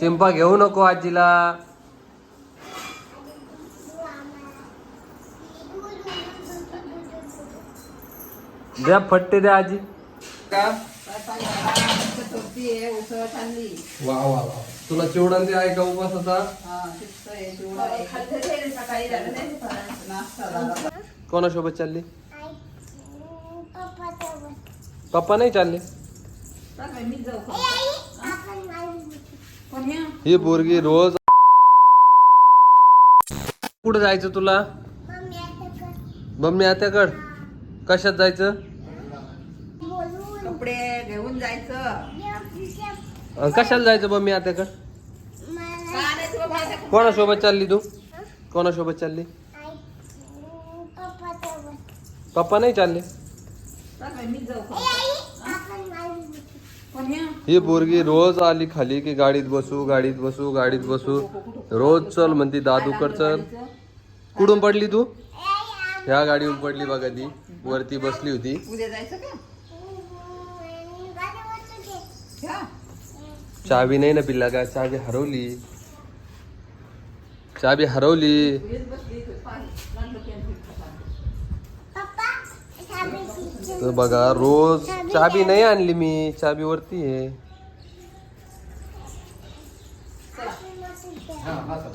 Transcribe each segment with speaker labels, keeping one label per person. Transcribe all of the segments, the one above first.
Speaker 1: चिंपा घेऊ नको आजीला. द्या फट्टे द्या आजी. का वा वा वा. तुला चिवडा ते आहे का
Speaker 2: हा झाला
Speaker 1: कोणासोबत चालली? पप्पा नाही चालले?
Speaker 2: मी जाऊ
Speaker 1: ही पोरगी रोज कुठं जायचं तुला? मम्मी आत्याकड कशात जायचं?
Speaker 2: कपडे घेऊन जायचं.
Speaker 1: कशाला जायचं मम्मी आत्याकड? कोणासोबत चालली तू? कोणासोबत चालली? पप्पा नाही चालले
Speaker 2: चालेल, मी जाऊ पण या
Speaker 1: ही पोरगी रोज आली खाली की गाडीत बसू गाडीत बसू गाडीत बसू. रोज चल म्हणती दादूकड चल. कुठून पडली तू? ह्या गाडीवर पडली बघा ती. वरती बसली होती. चावी नाही ना पिल्ला का? चावी हरवली. चावी हरवली
Speaker 2: उद्याच बसली इथं. पाणी. लागलं की आणखी पाणी.
Speaker 1: तर बघा रोज चाबी नाही आणली मी. चाबी वरती आहे.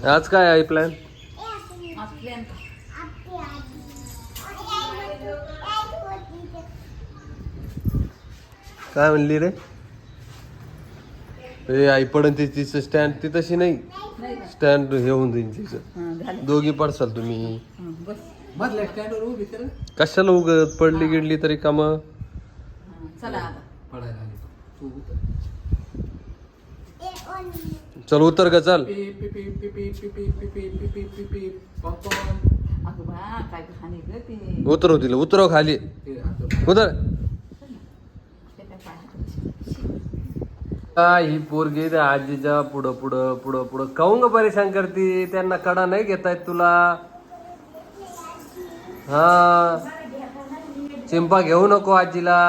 Speaker 1: आज काय आहे प्लॅन. काय म्हणली रे? ए आई पडन ती तिचं स्टँड ती तशी नाही? स्टँड हे होऊन जाईल तिचं.
Speaker 2: हा,
Speaker 1: दोघी पडसाल तुम्ही.
Speaker 2: बस.
Speaker 3: मधल्या स्टँडवर उभी
Speaker 1: कशाला उगत? पडली गिडली तरी काम?
Speaker 2: चला आता.
Speaker 3: पडायला आली तू उतर.
Speaker 1: चल उतर ग चल.
Speaker 2: अगं बा काय ग ते.
Speaker 1: उतरव तिला उतरव खाली.
Speaker 3: ते आता
Speaker 1: उतर.
Speaker 2: ते काय.
Speaker 1: हा, ही पोरगी त्या आजीच्या पुढं पुढं पुढं पुढं. काऊन ग परेशान करती? त्यांना कडा नाही घेता येत तुला. हा. चिंपा घेऊ नको आजीला.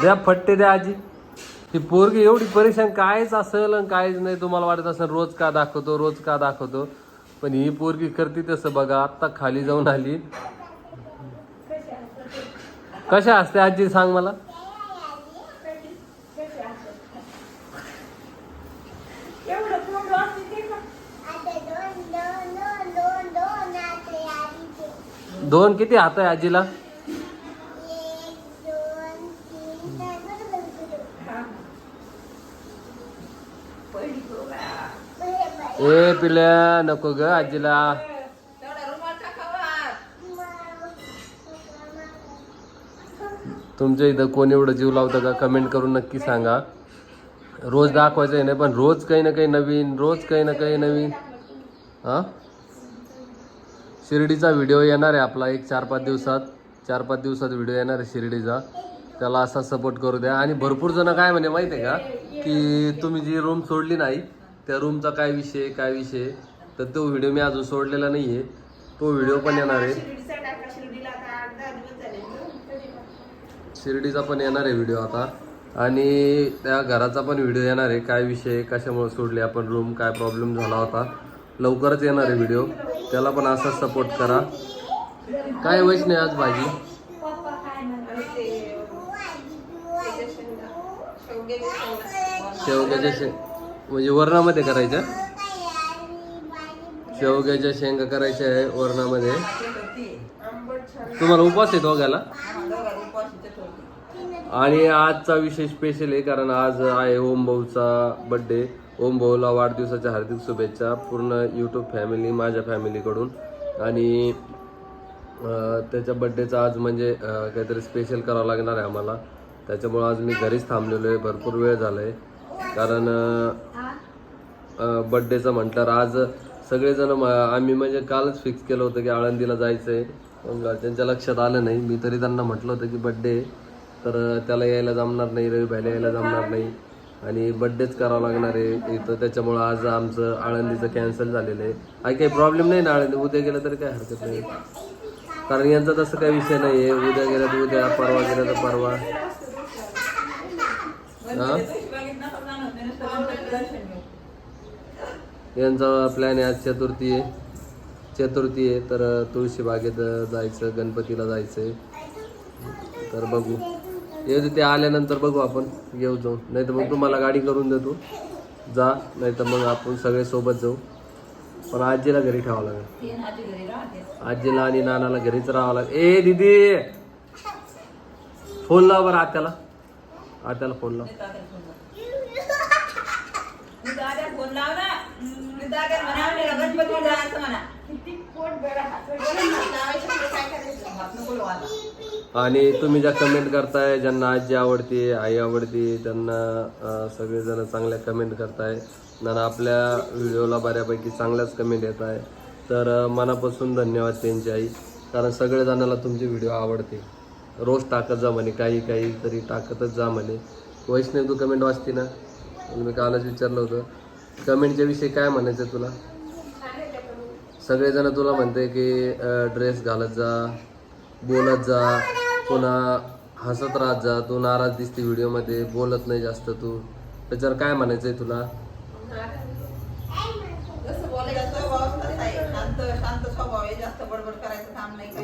Speaker 1: द्या फट्टे द्या आजी. ही पोरगी एवढी परेशान कायच असेल आणि कायच नाही. तुम्हाला वाटत असेल रोज का दाखवतो रोज का दाखवतो. पण ही पोरगी करते तसं बघा. आत्ता खाली जाऊन आली. कशा असते आजी सांग मला? दोन किती हात आहे आजीला? ए पिल्या नको ग आजीला. तुमच्या इथं कोण एवढं जीव लावतं का? कमेंट करून नक्की सांगा. रोज दाखवायचं आहे नाही पण रोज काही ना काही नवीन रोज काही ना काही नवीन. हां? शिर्डीचा व्हिडिओ येणार आहे आपला. एक चार पाच दिवसात चार पाच दिवसात व्हिडिओ येणार आहे शिर्डीचा. त्याला असा सपोर्ट करू द्या. आणि भरपूर जण काय म्हणे माहिती आहे का? की तुम्ही जी रूम सोडली नाही त्या रूमचा काय विषय काय विषय तर तो व्हिडिओ मी अजून सोडलेला नाही आहे तो व्हिडिओ पण येणार आहे. शिर्डीचा पण येणार आहे व्हिडिओ आता. आणि त्या घराचा पण व्हिडिओ येणार आहे. काय विषय कशामुळे सोडले आपण रूम काय प्रॉब्लेम झाला होता? लवकरच येणार आहे व्हिडिओ त्याला पण असाच सपोर्ट करा. काय वैष्णव आज भाजी? शेवग्याच्या शे म्हणजे वरणामध्ये करायच्या? शेवग्याच्या शेंगा करायच्या आहे वरणामध्ये. तुम्हाला उपवास येतो घ्यायला आणि आजचा विषय स्पेशल आहे कारण आज आहे ओम भाऊचा बड्डे ओम भाऊला वाढदिवसाच्या हार्दिक शुभेच्छा पूर्ण यूट्यूब फॅमिली माझ्या फॅमिलीकडून आणि त्याच्या बड्डेचा आज म्हणजे काहीतरी स्पेशल करावं लागणार आहे आम्हाला. त्याच्यामुळं आज मी घरीच थांबलेलो आहे भरपूर वेळ झाला आहे कारण बड्डेचं म्हटल्यावर आज सगळेजण आम्ही म्हणजे कालच फिक्स केलं होतं की आळंदीला जायचं आहे पण घरच्यांच्या लक्षात आलं नाही. मी तरी त्यांना म्हटलं होतं की बड्डे तर त्याला यायला जमणार नाही रवी भाईला यायला जमणार नाही. आणि बड्डेच करावं लागणार आहे. इथं त्याच्यामुळं आज आमचं आळंदीचं कॅन्सल झालेलं आहे. काही काही प्रॉब्लेम नाही ना आळंदी? उद्या गेलं तरी काय हरकत नाही. कारण यांचा तसं काही विषय नाही आहे. उद्या गेलं तर उद्या परवा गेलं तर परवा. यांचा प्लॅन आहे आज चतुर्थी आहे. चतुर्थी आहे तर तुळशी बागेत जायचं गणपतीला जायचं आहे तर बघू. येऊ दे ते आल्यानंतर बघू आपण येऊ जाऊ नाही तर मग तुम्हाला गाडी करून देतो. जा नाही तर मग आपण सगळे सोबत जाऊ. पण आजीला घरी ठेवावं लागेल. आजीला आणि नानाला घरीच राहावं लागेल. ए दीदी! फोन लाव बरं आत्याला. आत्याला फोन लाव.
Speaker 2: गणपती
Speaker 1: आणि तुम्ही ज्या कमेंट करताय ज्यांना आजी आवडते आई आवडते त्यांना सगळेजण चांगल्या कमेंट करताय. आणि आपल्या व्हिडिओला बऱ्यापैकी चांगल्याच कमेंट येत आहे. तर मनापासून धन्यवाद त्यांची आई. कारण सगळेजणाला तुमचे व्हिडिओ आवडते. रोज टाकत जा म्हणे काही काही तरी टाकतच जा म्हणे. वैष्णव तू कमेंट वाचते ना? मी कालच विचारलं होतं. कमेंटच्या विषयी काय म्हणायचं तुला? सगळेजण तुला म्हणते की ड्रेस घालत जा. बोलत जा. पुन्हा हसत राहत जा. तू नाराज दिसते व्हिडिओमध्ये बोलत नाही जास्त तू. त्याच्यावर काय म्हणायचंय तुला.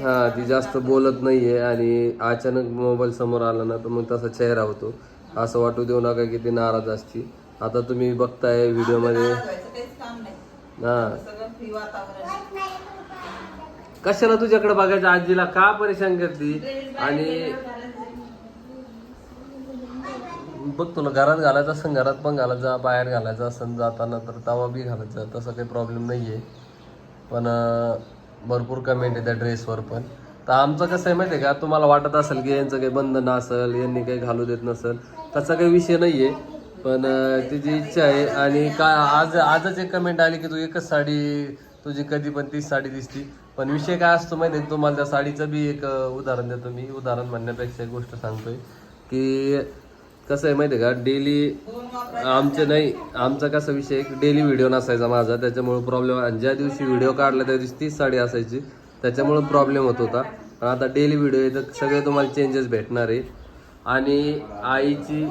Speaker 1: हा ती जास्त बोलत नाहीये आणि अचानक मोबाईल समोर आला ना तर मग तसा चेहरा होतो. असं वाटू देऊ नका की ती नाराज असती. आता तुम्ही बघताय व्हिडिओमध्ये हा. कशाला तुझ्याकडे बघायचं? आजीला का परेशान करते? आणि बघ तुला घरात घालायचं असं घरात पण घालायचं जा बाहेर घालायचं असं जाताना तर तवा बी घालायचा तसा तसं काही प्रॉब्लेम नाही आहे पण भरपूर कमेंट आहे त्या ड्रेसवर पण. तर आमचं कसं आहे माहिती आहे का तुम्हाला वाटत असेल की यांचं काही बंधन असेल यांनी काही घालू देत नसेल तसा काही विषय नाही आहे पण तिची इच्छा आहे. आणि का आज आजच एक कमेंट आली की तू एकच साडी तुझी कधी पण तीच साडी दिसती. पण विषय काय असतो माहिती आहे तुम्हाला त्या साडीचं बी एक उदाहरण देतो मी. उदाहरण म्हणण्यापेक्षा एक गोष्ट सांगतोय की कसं आहे माहिती आहे का? डेली आमचे नाही आमचा कसा विषय एक डेली व्हिडिओ नसायचा माझा. त्याच्यामुळे प्रॉब्लेम ज्या दिवशी व्हिडिओ काढला त्या दिवशी तीच साडी असायची. त्याच्यामुळे प्रॉब्लेम होत होता. पण आता डेली व्हिडिओ आहे तर सगळे तुम्हाला चेंजेस भेटणार आहे. आणि आईची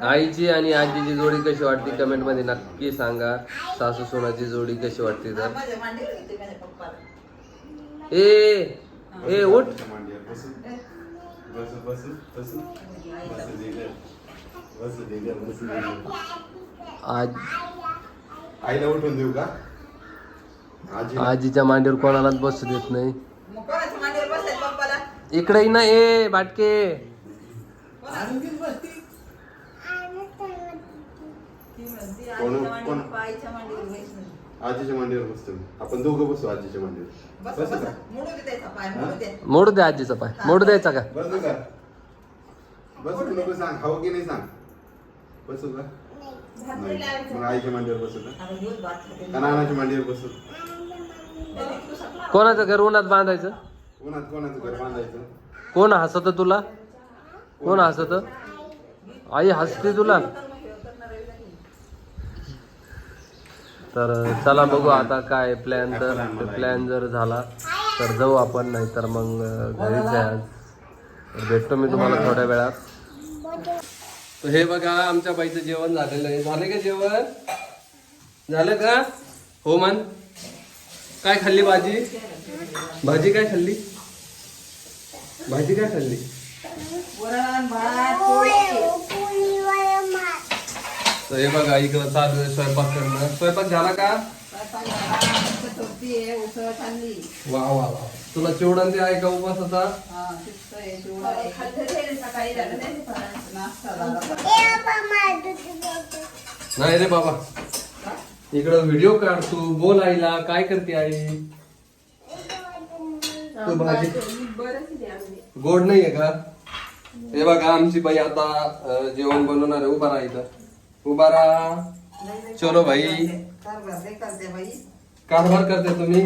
Speaker 1: आईची आणि आजीची जोडी कशी वाटते? कमेंटमध्ये नक्की सांगा. सासू सोनाची जोडी कशी वाटते तर? ए ए उठ
Speaker 3: आजीच्या मांडीवर बसून बसू बसू बसू बसू दे गं. बसू दे गं, बसू दे गं.
Speaker 1: आज
Speaker 3: आईला उठून देऊ का? आजी
Speaker 1: आजीच्या मांडीवर कोणालाच बसू देत नाही. इकडे ना ए बाटके
Speaker 2: ती म्हणते
Speaker 3: कोण- कोण?
Speaker 2: आईच्या मांडीवर.
Speaker 3: आजीच्या मांडीवर बसतो मी. आपण दोघं बसू आजीच्या मांडीवर.
Speaker 2: बस
Speaker 3: बसू
Speaker 2: बस.
Speaker 3: का?
Speaker 2: मोडू दे त्याचा पाय मोडू दे.
Speaker 1: मोडू दे आजीचा पाय. मोडू द्यायचा का?
Speaker 3: बसू का? बसू नको सांग. हवं की नाही सांग? बसू का? नाही. मग आईच्या मांडीवर बसू का?
Speaker 2: आता दिवस बाटलं
Speaker 3: का नानाच्या मांडीवर बसू?
Speaker 1: कोणाचं घर उन्हात बांधायचं?
Speaker 3: उन्हात कोणाचं घर बांधायचं?
Speaker 1: कोण हसत तुला? कोण हसत? आई हसते तुला? तर चला बघू आता काय प्लॅन तर. प्लॅन जर झाला तर जाऊ आपण नाही तर मग घरीच आहे आज. भेटतो मी तुम्हाला थोड्या वेळात. तर हे बघा आमच्या बाईचं जेवण झालेलं आहे. झालं का जेवण? झालं का? हो मन. काय खाल्ली भाजी? भाजी काय खाल्ली? भाजी काय खाल्ली? तर हे बघा इकडं चालू आहे स्वयंपाक करणं. स्वयंपाक झाला का? वा वा वा. तुला चिवडण ते आहे का
Speaker 2: उपासाचा नाही
Speaker 1: रे बाबा. इकडं व्हिडिओ काढ तू बोल आईला काय करते आई? तू भाजी गोड नाहीये का? हे बघा आमची बाई आता जेवण बनवणार आहे उभा राहायचं उभा राहा चलो भाई।
Speaker 2: कारभार करते बाई
Speaker 1: कारभार करते तुम्ही.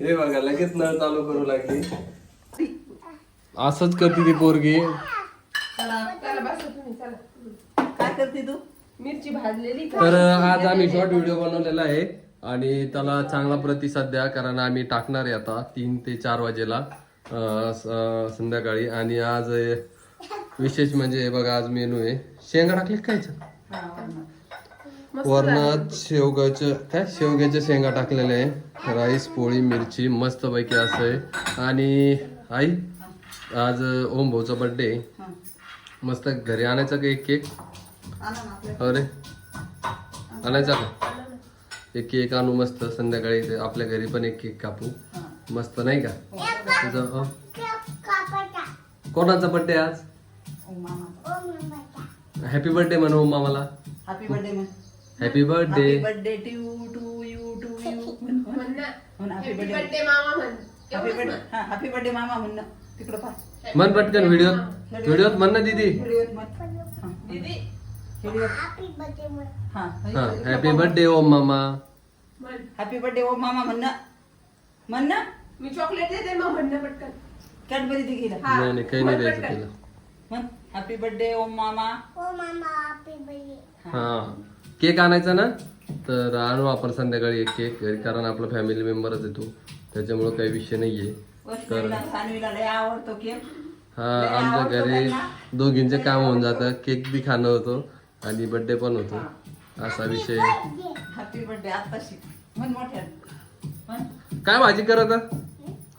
Speaker 1: हे बघा लगेच नळ चालू करू लागली. असंच करते ती पोरगी.
Speaker 2: काय करते तू?
Speaker 4: मिरची भाजलेली
Speaker 1: तर आज आम्ही शॉर्ट व्हिडिओ बनवलेला आहे. आणि त्याला चांगला प्रतिसाद द्या कारण आम्ही टाकणार आहे आता तीन ते चार वाजेला संध्याकाळी. आणि आज विशेष म्हणजे हे बघा आज मेनू आहे. शेंगा टाकले काय वरणात शेवगाच्या काय शेवग्याच्या शेंगा टाकलेल्या आहे. राईस पोळी मिरची मस्त पैकी असं आहे. आणि आई आज ओम भाऊचा बर्थडे मस्त घरी आणायचा का एक केक? अरे. आणायचा का? एक केक आणू मस्त. संध्याकाळी ते आपल्या घरी पण एक केक कापू. मस्त नाही का? तुझं अं? कोणाचा बर्थडे आज?
Speaker 2: ओ मामा.
Speaker 1: हॅपी बर्थडे म्हणू मामाला
Speaker 2: हॅपी बर्थडे म्हण
Speaker 1: happy birthday
Speaker 2: happy birthday to you to you to you म्हण हॅपी बर्थडे हॅपी बर्थडे हा हॅपी बर्थडे मामा म्हण तिकडं पाह
Speaker 1: मन पटकन व्हिडिओ व्हिडिओत म्हण ना दीदी
Speaker 2: व्हिडिओत म्हण दीदी व्हिडिओत हा
Speaker 1: हा हॅपी बर्थडे ओम मामा
Speaker 2: हॅपी बर्थडे ओ मामा म्हण म्हण ना
Speaker 4: मी चॉकलेट देते मग म्हणणं पटकन.
Speaker 2: कॅडबरी दे गेला
Speaker 1: नाही नाही काही नाही द्यायचं तिला.
Speaker 2: म्हण हॅपी बर्थडे ओ मामा
Speaker 1: हा. केक आणायचा ना? तर आणू आपण संध्याकाळी एक केक घरी कारण आपला फॅमिली मेंबरच येतो त्याच्यामुळं काही विषय नाहीये.
Speaker 2: सानवीला लय आवडतो केक
Speaker 1: हा आमच्या घरी दोघींचे काम होऊन जातं. केक बी खाणं होतो आणि बर्थडे पण होतो. असा विषय. आहे.
Speaker 2: हॅपी बर्थडे आत्ताशी. म्हण मोठ्या. म्हण.
Speaker 1: काय भाजी करत?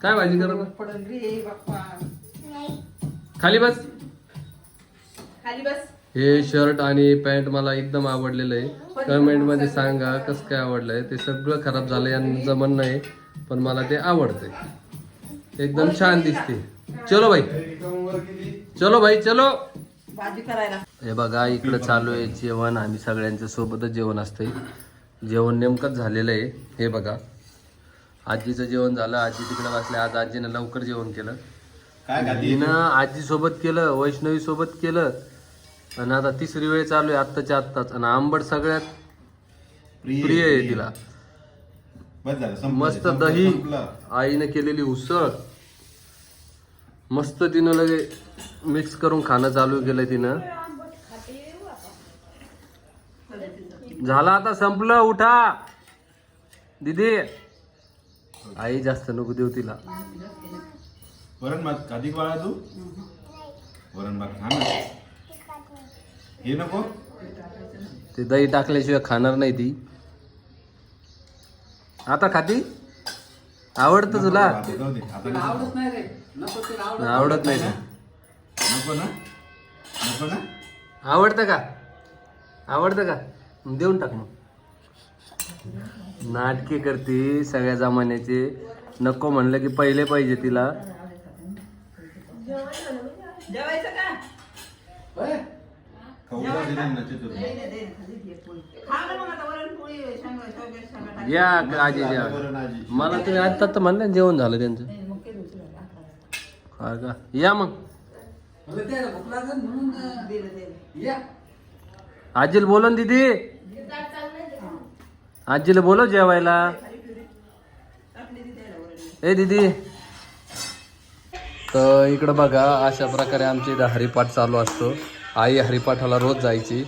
Speaker 1: काय भाजी करत आहे?
Speaker 2: पडल रे बाप्पा.
Speaker 1: खाली बस.
Speaker 4: खाली बस.
Speaker 1: हे शर्ट आणि पॅन्ट मला एकदम आवडलेलं आहे. कमेंटमध्ये सांगा कसं काय आवडलंय. ते सगळं खराब झालं यांचं म्हणणं आहे पण मला ते आवडतंय. एकदम छान दिसते. चलो भाई. चलो भाई चलो.
Speaker 2: भाजी करायला.
Speaker 1: हे बघा इकडं चालू आहे जेवण. आणि सगळ्यांच्या सोबतच जेवण असतंय. जेवण नेमकंच झालेलं आहे. हे बघा. आजीचं जेवण झालं. आजी तिकडे बसले. आज आजीनं लवकर जेवण केलं.
Speaker 3: काय खाती?
Speaker 1: तिनं आजी सोबत केलं वैष्णवी सोबत केलं आणि आता तिसरी वेळ चालू आहे आत्ताच्या आत्ताच. आणि आंबट सगळ्यात प्रिय आहे तिला.
Speaker 3: बस झालं संपलं,
Speaker 1: मस्त
Speaker 3: संपलं,
Speaker 1: दही
Speaker 3: संपलं.
Speaker 1: आईने केलेली उसळ. मस्त तिनं लगे मिक्स करून खाणं चालू केलं तिनं. झाला आता संपलं उठा. दीदी आई जास्त नको देऊ तिला.
Speaker 3: वरण भात खाती का बाळा तू? वरण भात खा ना. हे नको.
Speaker 1: ते दही टाकल्याशिवाय खाणार नाही ती. आता खाती? आवडतं तुला?
Speaker 3: आता जाऊ दे आता नको.
Speaker 1: आवडत नाही. ते.
Speaker 3: नको ना. नको ना.
Speaker 1: आवडतं का? आवडतं का? देऊन टाक मग. नाटके करते सगळ्या जमान्याचे. नको म्हणलं की पहिले पाहिजे तिला
Speaker 2: जेवायचं का
Speaker 3: खाऊ का दिलं ना चितूर?
Speaker 2: दे ना, दे ना, खाली दे पोळी. खा ना मग आता वरण पोळी शेंगा शेवग्याच्या शेंगा टाक.
Speaker 1: या आजी
Speaker 3: या.
Speaker 1: मला तुम्ही आता तर म्हणलं जेवण झालं त्यांचं. हा का? या मग. आजीला बोलो ना दीदी. आजीला बोलो जेवायला. ए दीदी. तर इकडं बघा अशा प्रकारे आमच्या इथं हरिपाठ चालू असतो. आई हरिपाठाला रोज जायची.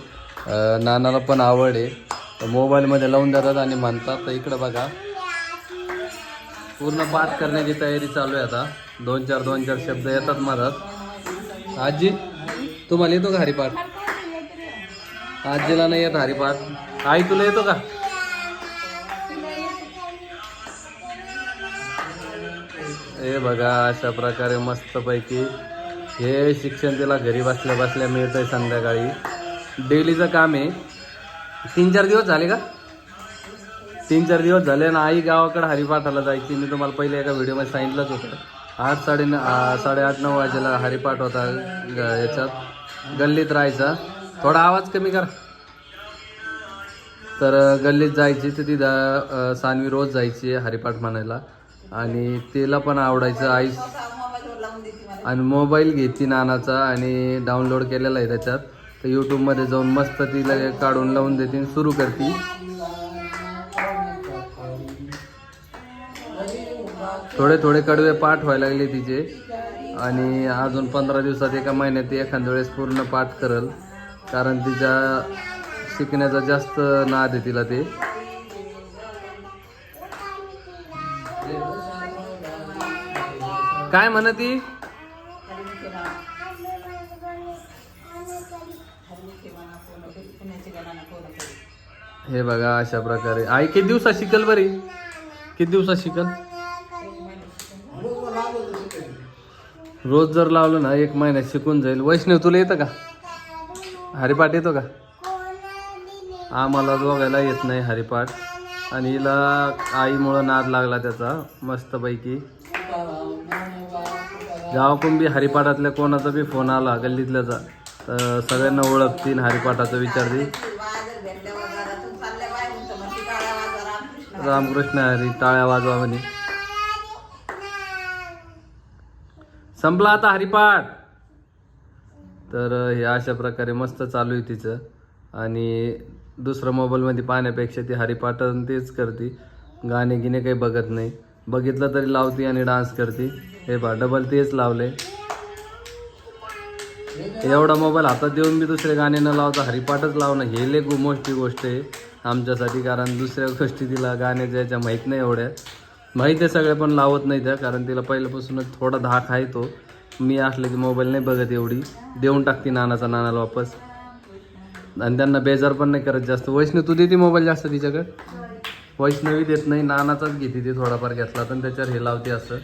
Speaker 1: नानाला पण आवड आहे. तर मोबाईलमध्ये लावून देतात आणि म्हणतात तर इकडं बघा. पूर्ण पाठ करण्याची तयारी चालू आहे आता. दोन चार दोन चार शब्द येतात मधात. आजी तुम्हाला येतो का हरिपाठ? आजीला नाही येत हरिपाठ. आई तुला येतो का? हे बघा अशा प्रकारे मस्तपैकी हे शिक्षण तिला घरी बसल्या बसल्या मिळतंय संध्याकाळी. डेलीचं काम आहे. तीन चार दिवस झाले का? तीन चार दिवस झाले ना आई गावाकडे हरिपाठाला जायची. मी तुम्हाला पहिले एका व्हिडिओमध्ये सांगितलंच होतं. आठ साडे न- साडेआठ नऊ वाजेला हरिपाठ होता ग- याच्यात. गल्लीत राहायचा. थोडा आवाज कमी करा. तर गल्लीत जायची तर तिथं सानवी रोज जायची हरिपाठ म्हणायला. आणि तिला पण आवडायचं. आई आणि मोबाईल घेतली नानाचा आणि डाउनलोड केलेला आहे त्याच्यात. तर यूट्यूबमध्ये जाऊन मस्त ती लगे काढून लावून देते सुरू करते. थोडे थोडे कडवे पाठ व्हायला लागले तिचे. आणि अजून पंधरा दिवसात एका महिन्यात ती एखाद्या वेळेस पूर्ण पाठ करल. कारण तिच्या शिकण्याचा जास्त नाद आहे तिला ते. काय म्हणती? हे बघा अशा प्रकारे. आई किती दिवसात शिकल बरी? किती दिवसात शिकल? रोज जर लावलं ना एक महिन्यात शिकून जाईल. वैष्णव तुला येतं का? हरिपाठ येतो का? आम्हाला बघायला येत नाही हरिपाठ. आणि हिला आईमुळं नाद लागला त्याचा मस्तपैकी. गावाकडून बी हरिपाठातल्या कोणाचा बी फोन आला गल्लीतल्याचा तर सगळ्यांना ओळखतीन हरिपाठाचं विचारतील
Speaker 2: बाजार भेटल्यावर घरातून चालल्या बाहेरून तर म्हणते काळ्या वाजवा रामकृष्ण
Speaker 1: हरी टाळ्या वाजवा म्हणे. संपला आता हरिपाठ. तर हे अशा प्रकारे मस्त चालू आहे तिचं. आणि दुसरं मोबाईलमध्ये पाहण्यापेक्षा ती हरिपाठ आणि तेच करते. गाणे गिणे काही बघत नाही. बघितलं तरी लावते आणि डान्स करते. हे पहा डबल तेच लावले एवढा मोबाईल हातात देऊन मी दुसरे गाणे न लावता हरिपाठच लावणं हे लय मोठी गोष्ट आहे. आमच्यासाठी कारण दुसऱ्या गोष्टी तिला गाण्याच्या याच्या माहीत नाही एवढ्या. माहीत आहे सगळ्या पण लावत नाही त्या कारण तिला पहिल्यापासूनच थोडा धाक आहे तो. मी असले की मोबाईल नाही बघत एवढी. देऊन टाकते नानाचा नानाला वापस. आणि त्यांना बेजार पण नाही करत जास्त. वैष्णव तू देते मोबाईल जास्त तिच्याकडे? वैष्णवी देत नाही नानाचाच घेते ती थोडाफार घेतला तर त्याच्यावर हे लावते असं.